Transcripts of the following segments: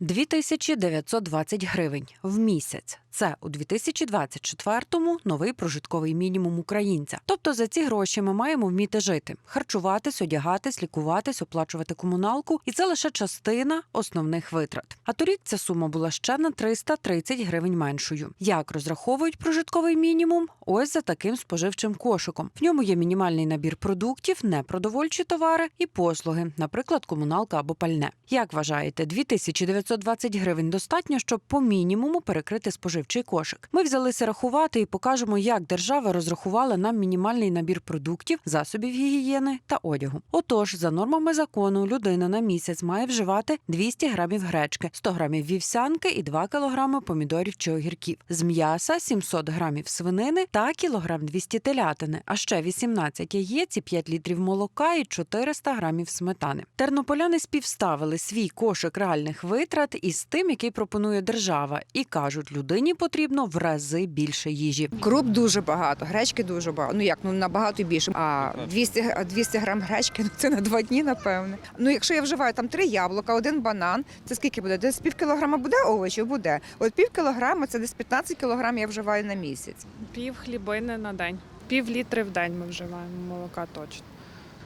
2920 гривень в місяць. Це у 2024-му новий прожитковий мінімум українця. Тобто за ці гроші ми маємо вміти жити, харчуватись, одягатись, лікуватись, оплачувати комуналку, і це лише частина основних витрат. А торік ця сума була ще на 330 гривень меншою. Як розраховують прожитковий мінімум? Ось за таким споживчим кошиком. В ньому є мінімальний набір продуктів, непродовольчі товари і послуги, наприклад, комуналка або пальне. Як вважаєте, 2920 гривень достатньо, щоб по мінімуму перекрити споживчий кошик? Ми взялися рахувати і покажемо, як держава розрахувала нам мінімальний набір продуктів, засобів гігієни та одягу. Отож, за нормами закону, людина на місяць має вживати 200 грамів гречки, 100 грамів вівсянки і 2 кілограми помідорів чи огірків. З м'яса 700 грамів свинини та кілограм 200 телятини, а ще 18 яєць і 5 літрів молока і 400 грамів сметани. Тернополяни співставили свій кошик реальних витрат із тим, який пропонує держава, і кажуть, людині потрібно в рази більше їжі. Круп дуже багато, гречки дуже багато. Ну як ну набагато більше. А 200, г- 200 грам гречки ну це на два дні, напевне. Ну якщо я вживаю там три яблука, один банан, це скільки буде? Десь пів кілограма буде овочів? Буде. От пів кілограма це десь 15 кілограм я вживаю на місяць. Пів хлібини на день. Пів літри в день ми вживаємо молока точно.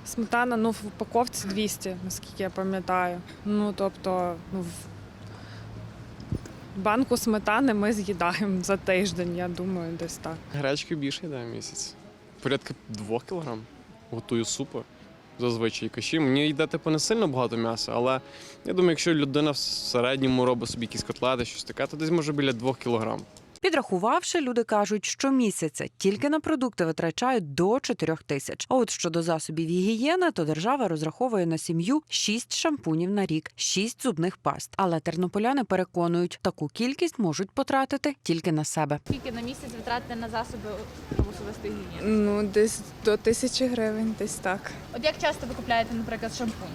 Сметана ну, в упаковці 200, наскільки я пам'ятаю. Ну, тобто, ну, в- банку сметани ми з'їдаємо за тиждень, я думаю, десь так. Гречки більше йде місяць. Порядка 2 кілограм. Готую супи. Зазвичай каші. Мені йде типу не сильно багато м'яса, але я думаю, якщо людина в середньому робить собі якісь котлети, щось таке, то десь може біля 2 кілограм. Підрахувавши, люди кажуть, що місяця тільки на продукти витрачають до 4 тисяч. А от щодо засобів гігієни, то держава розраховує на сім'ю 6 шампунів на рік, 6 зубних паст. Але тернополяни переконують, таку кількість можуть потратити тільки на себе. Скільки на місяць витратити на засоби особистої гігієни? Ну, десь до тисячі гривень, десь так. От як часто ви купляєте, наприклад, шампунь?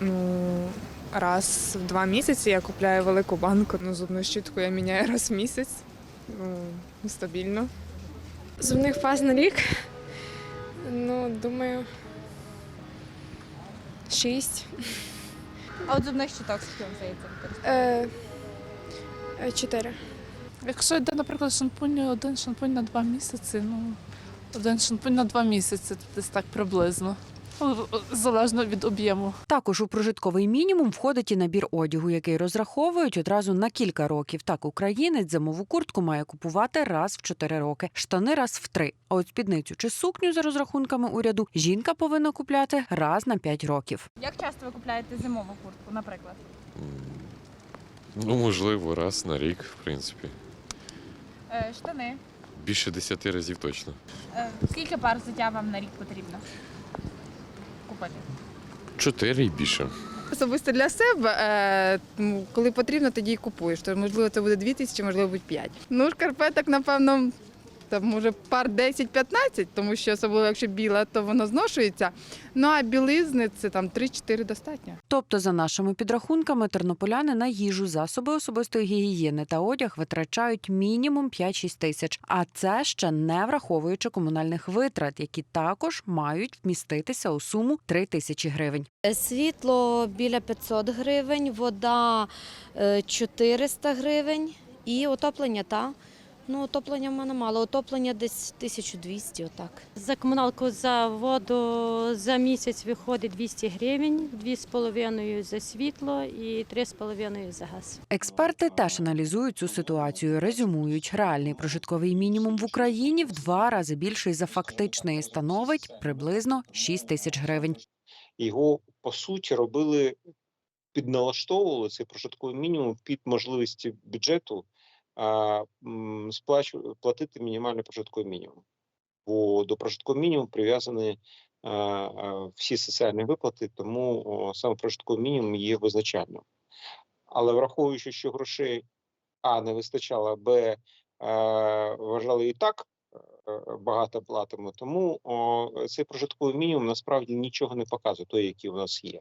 Ну, раз в два місяці я купляю велику банку. Ну, зубну щітку я міняю раз в місяць. Ну, стабільно. Зубних паз на рік. Ну, думаю, шість. А от зубних щиток скільки вам здається? Е, е, чотири. Якщо йде, наприклад, шампунь, один шампунь на два місяці, ну один шампунь на два місяці, десь так приблизно. Ну, Залежно від об'єму. Також у прожитковий мінімум входить і набір одягу, який розраховують одразу на кілька років. Так, українець зимову куртку має купувати раз в 4 роки, штани раз в 3. А от спідницю чи сукню за розрахунками уряду жінка повинна купляти раз на 5 років. Як часто ви купляєте зимову куртку, наприклад? Ну, можливо, раз на рік, в принципі. Е, штани. Більше десяти разів точно. Е, скільки пар взуття вам на рік потрібно? Чотири і більше. Особисто для себе, е, коли потрібно, тоді і купуєш. То можливо це буде дві тисячі, можливо, буде п'ять. Ну, шкарпеток, напевно, там може пар 10-15, тому що особливо якщо біла, то воно зношується. Ну а білизни це там 3-4 достатньо. Тобто, за нашими підрахунками, тернополяни на їжу, засоби особистої гігієни та одяг витрачають мінімум 5-6 тисяч. А це ще не враховуючи комунальних витрат, які також мають вміститися у суму 3 тисячі гривень. Світло біля 500 гривень, вода е, 400 гривень і отоплення, та. Ну, отоплення в мене мало, отоплення десь 1200, отак. За комуналку за воду за місяць виходить 200 гривень, 2,5 за світло і 3,5 за газ. Експерти теж аналізують цю ситуацію. Резюмують, реальний прожитковий мінімум в Україні в два рази більший за фактичний становить приблизно 6 тисяч гривень. його по суті робили, підналаштовували цей прожитковий мінімум під можливості бюджету сплачу- платити мінімальний прожитковий мінімум. Бо до прожиткового мінімуму прив'язані всі соціальні виплати, тому саме прожитковий мінімум є визначальним. Але враховуючи, що грошей А не вистачало, Б вважали і так багато платимо. Тому о, цей прожитковий мінімум насправді нічого не показує, той, який у нас є.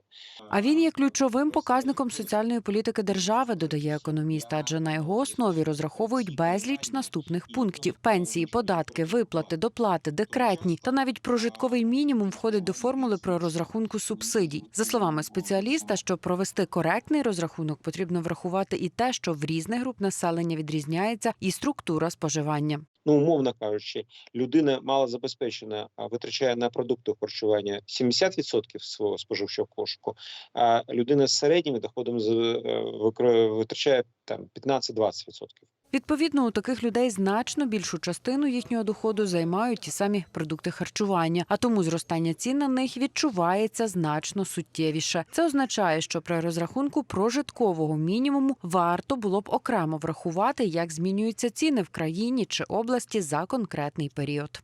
А він є ключовим показником соціальної політики держави, додає економіст, адже на його основі розраховують безліч наступних пунктів: пенсії, податки, виплати, доплати, декретні та навіть прожитковий мінімум входить до формули про розрахунку субсидій. За словами спеціаліста, щоб провести коректний розрахунок, потрібно врахувати і те, що в різних груп населення відрізняється і структура споживання. Ну, умовно кажучи, людина малозабезпечена витрачає на продукти харчування 70% свого споживчого кошику, а людина з середніми доходами е, витрачає там 15-20%. Відповідно, у таких людей значно більшу частину їхнього доходу займають ті самі продукти харчування, а тому зростання цін на них відчувається значно суттєвіше. Це означає, що при розрахунку прожиткового мінімуму варто було б окремо врахувати, як змінюються ціни в країні чи області за конкретний період.